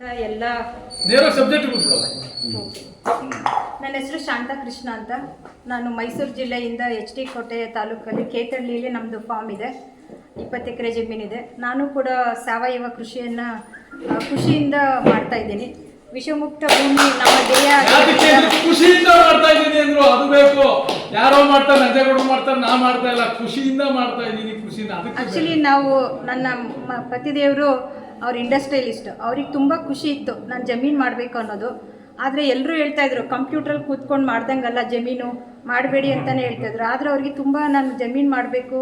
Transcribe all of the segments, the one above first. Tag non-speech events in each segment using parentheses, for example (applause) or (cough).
ಎಲ್ಲ ನೇರ ಸಬ್ಜೆಕ್ಟ್ ನನ್ನ ಹೆಸರು ಶಾಂತಾ ಕೃಷ್ಣ ಅಂತ. ನಾನು ಮೈಸೂರು ಜಿಲ್ಲೆಯಿಂದ ಎಚ್ ಡಿ ಕೋಟೆ ತಾಲೂಕಲ್ಲಿ ಕೇತಳ್ಳಿಯಲ್ಲಿ ನಮ್ಮದು ಫಾರ್ಮ್ ಇದೆ. ಇಪ್ಪತ್ತು ಎಕರೆ ಜಮೀನಿದೆ ನಾನು ಕೂಡ ಸಾವಯವ ಕೃಷಿಯನ್ನು ಖುಷಿಯಿಂದ ಮಾಡ್ತಾ ಇದ್ದೀನಿ. ವಿಷಮುಕ್ತ ಭೂಮಿ ನಮ್ಮ ದೇಹ ಖುಷಿಯಿಂದ ಮಾಡ್ತಾ ಇದ್ದೀನಿ ಅಂದ್ರು? ಅದು ಬೇಕು. ಯಾರೋ ಮಾಡ್ತಾರೆ ನಂಜೇಗೌಡರು ಮಾಡ್ತಾರೆ ನಾ ಮಾಡ್ತಾ ಇಲ್ಲ. ಖುಷಿಯಿಂದ ಮಾಡ್ತಾ ಇದ್ದೀನಿ ಖುಷಿಯಿಂದ ಅದಕ್ಕೆ ಆ್ಯಕ್ಚುಲಿ ನಾವು ನನ್ನ ಪತಿದೇವರು ಅವ್ರ ಇಂಡಸ್ಟ್ರಿಯಲಿಸ್ಟ್ ಅವ್ರಿಗೆ ತುಂಬ ಖುಷಿ ಇತ್ತು, ನಾನು ಜಮೀನು ಮಾಡಬೇಕು ಅನ್ನೋದು. ಆದರೆ ಎಲ್ಲರೂ ಹೇಳ್ತಾ ಇದ್ರು ಕಂಪ್ಯೂಟ್ರಲ್ಲಿ ಕೂತ್ಕೊಂಡು ಮಾಡ್ದಂಗಲ್ಲ ಜಮೀನು, ಮಾಡಬೇಡಿ ಅಂತಲೇ ಹೇಳ್ತಾ ಇದ್ರು. ಆದರೆ ಅವ್ರಿಗೆ ತುಂಬ ನಾನು ಜಮೀನು ಮಾಡಬೇಕು,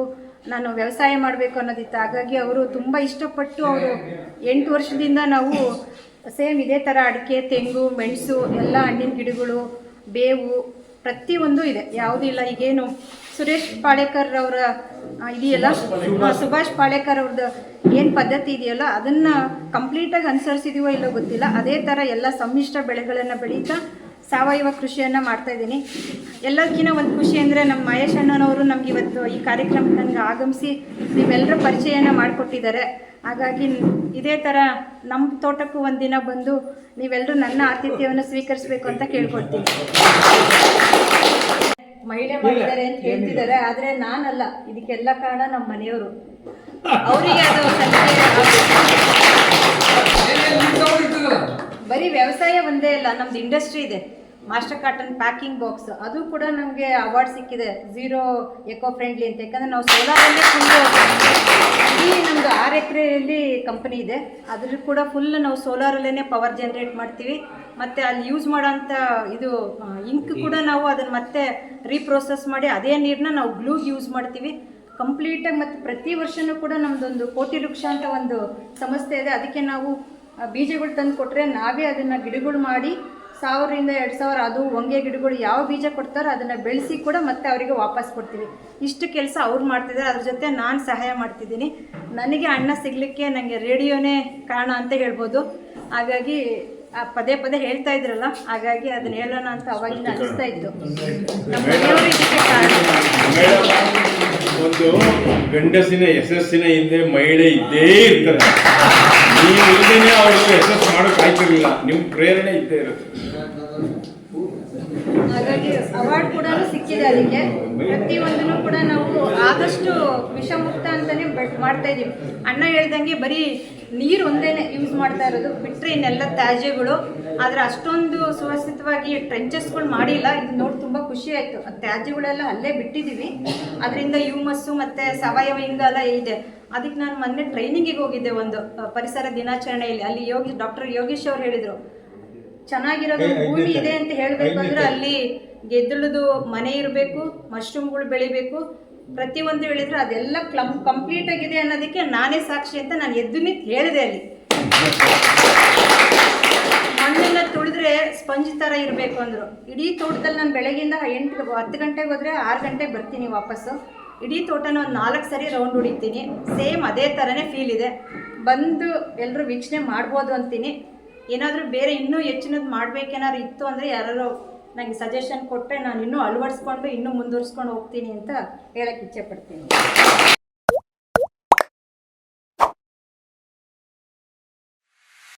ನಾನು ವ್ಯವಸಾಯ ಮಾಡಬೇಕು ಅನ್ನೋದಿತ್ತು. ಹಾಗಾಗಿ ಅವರು ತುಂಬ ಇಷ್ಟಪಟ್ಟು ಅವರು ಎಂಟು ವರ್ಷದಿಂದ ನಾವು ಸೇಮ್ ಇದೇ ಥರ ಅಡಿಕೆ, ತೆಂಗು, ಮೆಣಸು, ಎಲ್ಲ ಹಣ್ಣಿನ ಗಿಡಗಳು, ಬೇವು ಪ್ರತಿಯೊಂದು ಇದೆ. ಯಾವುದೂ ಇಲ್ಲ, ಈಗೇನು ಸುರೇಶ್ ಪಾಳೇಕರ್ ಅವರ ಇದೆಯಲ್ಲ? ಸುಭಾಷ್ ಪಾಳೇಕರ್ ಅವ್ರದ್ದು ಏನು ಪದ್ಧತಿ ಇದೆಯಲ್ಲ, ಅದನ್ನು ಕಂಪ್ಲೀಟಾಗಿ ಅನುಸರಿಸಿದೀವೋ ಇಲ್ಲೋ ಗೊತ್ತಿಲ್ಲ. ಅದೇ ಥರ ಎಲ್ಲ ಸಮ್ಮಿಶ್ರ ಬೆಳೆಗಳನ್ನು ಬೆಳೀತಾ ಸಾವಯವ ಕೃಷಿಯನ್ನು ಮಾಡ್ತಾ ಇದ್ದೀನಿ. ಎಲ್ಲದಕ್ಕಿಂತ ಒಂದು ಖುಷಿ ಅಂದರೆ ನಮ್ಮ ಮಹೇಶ್ ಅಣ್ಣನವರು ನಮ್ಗೆ ಇವತ್ತು ಈ ಕಾರ್ಯಕ್ರಮಕ್ಕೆ ನನಗೆ ಆಗಮಿಸಿ ನೀವೆಲ್ಲರ ಪರಿಚಯನ ಮಾಡಿಕೊಟ್ಟಿದ್ದಾರೆ. ಹಾಗಾಗಿ ಇದೇ ಥರ ನಮ್ಮ ತೋಟಕ್ಕೂ ಒಂದಿನ ಬಂದು ನೀವೆಲ್ಲರೂ ನನ್ನ ಆತಿಥ್ಯವನ್ನು ಸ್ವೀಕರಿಸಬೇಕು ಅಂತ ಕೇಳ್ಕೊಳ್ತೀನಿ. ಮಹಿಳೆ ಮಾಡಿದ್ದಾರೆ ಅಂತ ಹೇಳ್ತಿದ್ದಾರೆ ಆದ್ರೆ ನಾನಲ್ಲ. ಇದಕ್ಕೆಲ್ಲ ಕಾರಣ ನಮ್ಮ ಮನೆಯವರು. (laughs) ಅವರಿಗೆ ಅದು ಬರೀ ವ್ಯವಸಾಯ ಒಂದೇ ಇಲ್ಲ ನಮ್ದು ಇಂಡಸ್ಟ್ರಿ ಇದೆ. ಮಾಸ್ಟರ್ ಕಾಟನ್ ಪ್ಯಾಕಿಂಗ್ ಬಾಕ್ಸ್ ಅದು ಕೂಡ ನಮಗೆ ಅವಾರ್ಡ್ ಸಿಕ್ಕಿದೆ. ಝೀರೋ ಎಕೋ ಫ್ರೆಂಡ್ಲಿ ಅಂತ. ಯಾಕಂದ್ರೆ ನಾವು ಸೋಲಾರಲ್ಲೇ ಫುಲ್ಲು ಇಡೀ ನಮ್ಮದು ಆರು ಎಕರೆಯಲ್ಲಿ ಕಂಪನಿ ಇದೆ. ಅದ್ರ ಕೂಡ ಫುಲ್ ನಾವು ಸೋಲಾರಲ್ಲೇ ಪವರ್ ಜನ್ರೇಟ್ ಮಾಡ್ತೀವಿ. ಮತ್ತು ಅಲ್ಲಿ ಯೂಸ್ ಮಾಡೋಂಥ ಇದು ಇಂಕ್ ಕೂಡ ನಾವು ಅದನ್ನು ಮತ್ತೆ ರೀಪ್ರೋಸೆಸ್ ಮಾಡಿ ಅದೇ ನೀರನ್ನ ನಾವು ಗ್ಲೂಗೆ ಯೂಸ್ ಮಾಡ್ತೀವಿ. ಕಂಪ್ಲೀಟಾಗಿ ಮತ್ತು ಪ್ರತಿ ವರ್ಷವೂ ಕೂಡ ನಮ್ಮದೊಂದು ಕೋಟಿ ವೃಕ್ಷ ಅಂತ ಒಂದು ಸಂಸ್ಥೆ ಇದೆ. ಅದಕ್ಕೆ ನಾವು ಬೀಜಗಳು ತಂದು ಕೊಟ್ಟರೆ ನಾವೇ ಅದನ್ನು ಗಿಡಗಳು ಮಾಡಿ ಸಾವಿರದಿಂದ ಎರಡು ಸಾವಿರ, ಅದು ಹೊಂಗೆ ಗಿಡಗಳು ಯಾವ ಬೀಜ ಕೊಡ್ತಾರೋ ಅದನ್ನು ಬೆಳೆಸಿ ಕೂಡ ಮತ್ತೆ ಅವರಿಗೆ ವಾಪಸ್ ಕೊಡ್ತೀವಿ. ಇಷ್ಟು ಕೆಲಸ ಅವ್ರು ಮಾಡ್ತಿದ್ದಾರೆ ಅದ್ರ ಜೊತೆ ನಾನು ಸಹಾಯ ಮಾಡ್ತಿದ್ದೀನಿ. ನನಗೆ ಅಣ್ಣ ಸಿಗಲಿಕ್ಕೆ ನನಗೆ ರೇಡಿಯೋನೇ ಕಾರಣ ಅಂತ ಹೇಳ್ಬೋದು. ಹಾಗಾಗಿ ಪದೇ ಪದೇ ಹೇಳ್ತಾ ಇದ್ರಲ್ಲ ಹಾಗಾಗಿ ಅದನ್ನ ಹೇಳೋಣ ಅಂತ ಅವಾಗಿಂದ ಅನಿಸ್ತಾ ಇತ್ತು. ಒಂದು ಗಂಡಸಿನ ಯಶಸ್ಸಿನ ಹಿಂದೆ ಮಹಿಳೆ ಇದ್ದೇ ಇರ್ತಾರೆ. ನೀವು ಇಲ್ದೇನೆ ಅವ್ರಿಗೆ ಯಶಸ್ಸು ಮಾಡೋಕೆ ಆಯ್ತಿರ್ಲಿಲ್ಲ. ನಿಮ್ಮ ಪ್ರೇರಣೆ ಇದ್ದೇ ಇರುತ್ತೆ. ಅವಾರ್ಡ್ ಕೂಡ ಸಿಕ್ಕಿದೆ ಅದಕ್ಕೆ. ಪ್ರತಿಯೊಂದನ್ನು ಕೂಡ ನಾವು ಆದಷ್ಟು ವಿಷಮುಕ್ತ ಅಂತಾನೆ ಬೆಟ್ ಮಾಡ್ತಾ ಇದೀವಿ ಅಣ್ಣ ಹೇಳ್ದಂಗೆ ಬರೀ ನೀರು ಒಂದೇನೆ ಯೂಸ್ ಮಾಡ್ತಾ ಇರೋದು. ಬಿಟ್ಟರೆ ಇನ್ನೆಲ್ಲ ತ್ಯಾಜ್ಯಗಳು. ಆದ್ರೆ ಅಷ್ಟೊಂದು ಸುವ್ಯವಸ್ಥಿತವಾಗಿ ಟ್ರೆಂಚಸ್ಗಳು ಮಾಡಿಲ್ಲ. ಇದು ನೋಡಿ ತುಂಬ ಖುಷಿ ಆಯಿತು. ತ್ಯಾಜ್ಯಗಳೆಲ್ಲ ಅಲ್ಲೇ ಬಿಟ್ಟಿದ್ದೀವಿ. ಅದರಿಂದ ಯೂಮಸ್ಸು ಮತ್ತು ಸಾವಯವ ಇಂಗಾಲ ಇದೆ. ಅದಕ್ಕೆ ನಾನು ಮೊನ್ನೆ ಟ್ರೈನಿಂಗಿಗೆ ಹೋಗಿದ್ದೆ ಒಂದು ಪರಿಸರ ದಿನಾಚರಣೆಯಲ್ಲಿ. ಅಲ್ಲಿ ಯೋಗಿ ಡಾಕ್ಟರ್ ಯೋಗೇಶ್ ಅವ್ರು ಹೇಳಿದರು. ಚೆನ್ನಾಗಿರೋದು ಭೂಮಿ ಇದೆ ಅಂತ ಹೇಳ್ಬೇಕು ಅಂದ್ರೆ ಅಲ್ಲಿ ಗೆದ್ದಲದು ಮನೆ ಇರಬೇಕು, ಮಶ್ರೂಮ್ಗಳು ಬೆಳಿಬೇಕು, ಪ್ರತಿಯೊಂದು ಹೇಳಿದ್ರು ಅದೆಲ್ಲ ಕ್ಲಂ ಕಂಪ್ಲೀಟ್ ಆಗಿದೆ ಅನ್ನೋದಕ್ಕೆ ನಾನೇ ಸಾಕ್ಷಿ ಅಂತ ನಾನು ಎದ್ದು ನಿಂತು ಹೇಳಿದೆ ಅಲ್ಲಿ. ಮಣ್ಣೆಲ್ಲ ತುಳಿದ್ರೆ ಸ್ಪಂಜ್ ಥರ ಇರಬೇಕು ಅಂದರು. ಇಡೀ ತೋಟದಲ್ಲಿ ನಾನು ಬೆಳಗ್ಗೆಯಿಂದ ಎಂಟು ಹತ್ತು ಗಂಟೆಗೆ ಹೋದರೆ ಆರು ಗಂಟೆಗೆ ಬರ್ತೀನಿ ವಾಪಸ್ಸು. ಇಡೀ ತೋಟನ ಒಂದು ನಾಲ್ಕು ಸರಿ ರೌಂಡ್ ಹೊಡಿತೀನಿ. ಸೇಮ್ ಅದೇ ಥರನೇ ಫೀಲ್ ಇದೆ. ಬಂದು ಎಲ್ಲರೂ ವೀಕ್ಷಣೆ ಮಾಡ್ಬೋದು ಅಂತೀನಿ. ಏನಾದರೂ ಬೇರೆ ಇನ್ನೂ ಹೆಚ್ಚಿನದು ಮಾಡಬೇಕೇನಾದ್ರು ಇತ್ತು ಅಂದರೆ ಯಾರು ನನಗೆ ಸಜೆಷನ್ ಕೊಟ್ಟರೆ ನಾನು ಇನ್ನೂ ಅಳವಡಿಸ್ಕೊಂಡು ಇನ್ನೂ ಮುಂದುವರಿಸ್ಕೊಂಡು ಹೋಗ್ತೀನಿ ಅಂತ ಹೇಳಕ್ಕೆ ಇಚ್ಛೆ ಪಡ್ತೀನಿ.